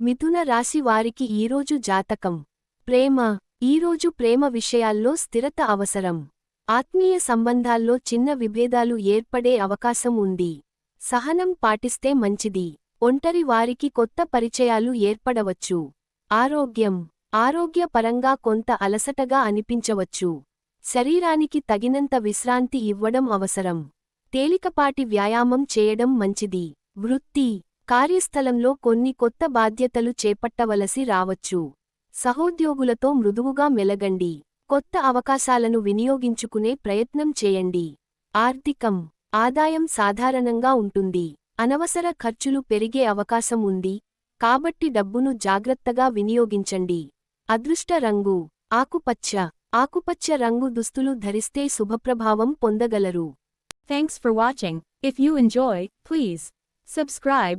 మిథున రాశి వారికి ఈరోజు జాతకం. ప్రేమ. ఈరోజు ప్రేమ విషయాల్లో స్థిరత అవసరం. ఆత్మీయ సంబంధాల్లో చిన్న విభేదాలు ఏర్పడే అవకాశం ఉంది. సహనం పాటిస్తే మంచిది. ఒంటరి వారికి కొత్త పరిచయాలు ఏర్పడవచ్చు. ఆరోగ్యం. ఆరోగ్యపరంగా కొంత అలసటగా అనిపించవచ్చు. శరీరానికి తగినంత విశ్రాంతి ఇవ్వడం అవసరం. తేలికపాటి వ్యాయామం చేయడం మంచిది. వృత్తి. కార్యస్థలంలో కొన్ని కొత్త బాధ్యతలు చేపట్టవలసి రావచ్చు. సహోద్యోగులతో మృదువుగా మెలగండి. కొత్త అవకాశాలను వినియోగించుకునే ప్రయత్నం చేయండి. ఆర్థికం ఆదాయం సాధారణంగా ఉంటుంది. అనవసర ఖర్చులు పెరిగే అవకాశం ఉంది. కాబట్టి డబ్బును జాగ్రత్తగా వినియోగించండి. అదృష్ట రంగు ఆకుపచ్చ ఆకుపచ్చ రంగు దుస్తులు ధరిస్తే శుభప్రభావం పొందగలరు. Thanks for watching if you enjoy please subscribe